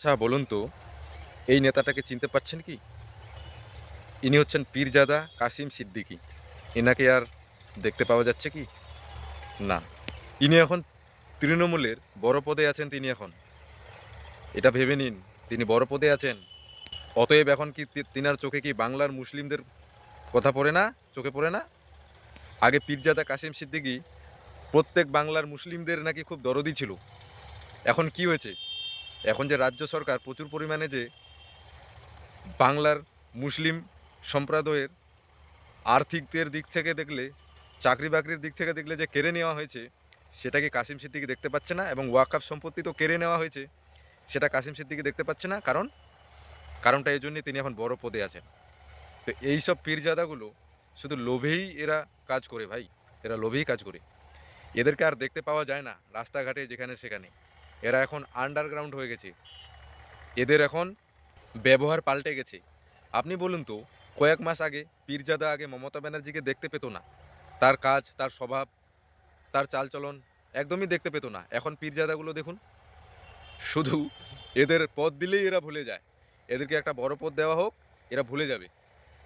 আচ্ছা বলুন তো, এই নেতাটাকে চিনতে পারছেন কি? ইনি হচ্ছেন পীরজাদা কাসিম সিদ্দিকী। এনাকে আর দেখতে পাওয়া যাচ্ছে কি? না। ইনি এখন তৃণমূলের বড় পদে আছেন তিনি এখন। এটা ভেবে নিন, তিনি বড় পদে আছেন। অতএব এখন কি তিনার চোখে কি বাংলার মুসলিমদের কথা পড়ে না? চোখে পড়ে না? আগে পীরজাদা কাসিম সিদ্দিকি প্রত্যেক বাংলার মুসলিমদের নাকি খুব দরদি ছিল। এখন কি হয়েছে? এখন যে রাজ্য সরকার প্রচুর পরিমাণে যে বাংলার মুসলিম সম্প্রদায়ের আর্থিকদের দিক থেকে দেখলে চাকরি বাকরির দিক থেকে দেখলে যে কেড়ে নেওয়া হয়েছে সেটা কি কাসিম সিদ্দিকি দেখতে পাচ্ছে না এবং ওয়াকাফ সম্পত্তি তো কেড়ে নেওয়া হয়েছে, সেটা কাসিম সিদ্দিকি দেখতে পাচ্ছে না। কারণ, কারণটা এই জন্যে তিনি এখন বড় পদে আছেন। তো এই সব পীরজাদাগুলো শুধু লোভেই এরা কাজ করে ভাই, এরা লোভেই কাজ করে। এদেরকে আর দেখতে পাওয়া যায় না রাস্তাঘাটে যেখানে সেখানে। এরা এখন আন্ডারগ্রাউন্ড হয়ে গেছে। এদের এখন ব্যবহার পাল্টে গেছে। আপনি বলুন তো, কয়েক মাস আগে পীরজাদা আগে মমতা ব্যানার্জিকে দেখতে পেতো না। তার কাজ, তার স্বভাব, তার চালচলন একদমই দেখতে পেতো না। এখন পীরজাদাগুলো দেখুন, শুধু এদের পদ দিলেই এরা ভুলে যায়। এদেরকে একটা বড় পদ দেওয়া হোক, এরা ভুলে যাবে।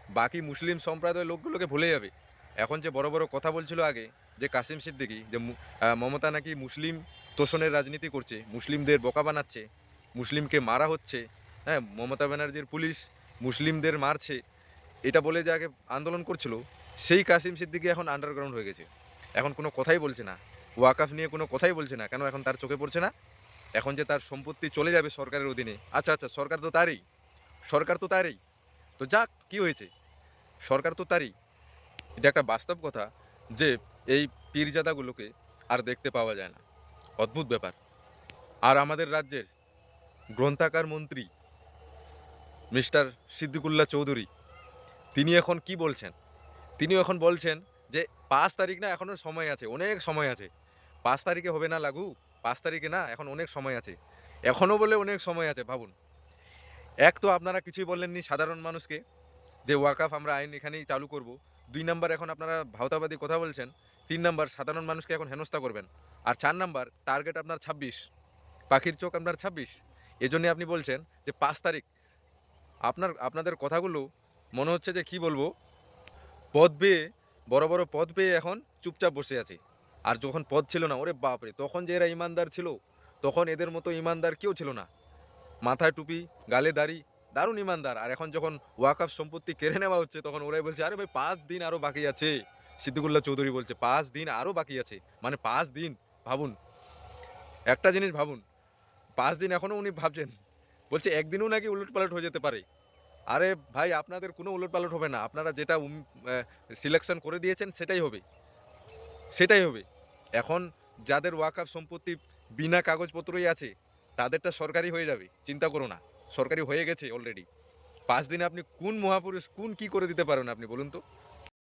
বাকি মুসলিম সম্প্রদায়ের লোকগুলোকে ভুলে যাবে। এখন যে বড় বড় কথা বলছিল আগে, যে কাসিম সিদ্দিকি, যে মমতা নাকি মুসলিম তোষণের রাজনীতি করছে, মুসলিমদের বোকা বানাচ্ছে, মুসলিমকে মারা হচ্ছে হ্যাঁ মমতা ব্যানার্জির পুলিশ মুসলিমদের মারছে, এটা বলে যে আগে আন্দোলন করছিল, সেই কাসিম সিদ্দিকি এখন আন্ডারগ্রাউন্ড হয়ে গেছে। এখন কোনো কথাই বলছে না, ওয়াকাফ নিয়ে কোনো কথাই বলছে না, কেন এখন তার চোখে পড়ছে না? এখন যে তার সম্পত্তি চলে যাবে সরকারের অধীনে আচ্ছা আচ্ছা সরকার তো তারই, সরকার তো তারই, তো যাক, কি হয়েছে? সরকার তো তারই। এটা একটা বাস্তব কথা যে এই পীরজাদাগুলোকে আর দেখতে পাওয়া যায় না। অদ্ভুত ব্যাপার। আর আমাদের রাজ্যের গ্রন্থাকার মন্ত্রী মিস্টার সিদ্দিকুল্লাহ চৌধুরী, তিনি এখন কি বলছেন? তিনি এখন বলছেন যে, পাঁচ তারিখ না এখনও সময় আছে, অনেক সময় আছে। পাঁচ তারিখে হবে না লাগু? পাঁচ তারিখে না, এখন অনেক সময় আছে। এখনও বলে অনেক সময় আছে, ভাবুন। এক তো আপনারা কিছুই বললেননি সাধারণ মানুষকে, যে ওয়াকাফ আমরা আইন এখানেই চালু করব। দুই নাম্বার এখন আপনারা ভাওতাবাদী কথা বলছেন তিন নাম্বার সাধারণ মানুষকে এখন হেনস্থা করবেন। আর চার নাম্বার টার্গেট আপনার ছাব্বিশ। পাখির চোখ আপনার ছাব্বিশ। এজন্যে আপনি বলছেন যে পাঁচ তারিখ। আপনার, আপনাদের কথাগুলো মনে হচ্ছে যে কি বলব? পদ পেয়ে বড় বড় পদ পেয়ে এখন চুপচাপ বসে আছে। আর যখন পদ ছিল না, ওরে বাপরে, তখন যে এরা ইমানদার ছিল, তখন এদের মতো ইমানদার কেউ ছিল না। মাথায় টুপি, গালে দাড়ি, দারুণ ইমানদার। আর এখন যখন ওয়াকাফ সম্পত্তি কেড়ে নেওয়া হচ্ছে, তখন ওরাই বলছে, আরে ভাই, পাঁচ দিন আরও বাকি আছে। সিদ্দিকুল্লাহ চৌধুরী বলছে, পাঁচ দিন আরও বাকি আছে। মানে পাঁচ দিন, ভাবুন। একটা জিনিস ভাবুন, পাঁচ দিন এখনও উনি ভাবছেন। বলছে, একদিনও নাকি উলটপালট হয়ে যেতে পারে। আরে ভাই, আপনাদের কোনো উলটপালট হবে না। আপনারা যেটা সিলেকশন করে দিয়েছেন, সেটাই হবে। সেটাই হবে। এখন যাদের ওয়াকাফ সম্পত্তি বিনা কাগজপত্রই আছে, তাদেরটা সরকারি হয়ে যাবে। চিন্তা করো না, সরকারি হয়ে গেছে অলরেডি পাঁচ দিনে আপনি কোন মহাপুরুষ, কোন কি করে দিতে পারেন আপনি, বলুন তো?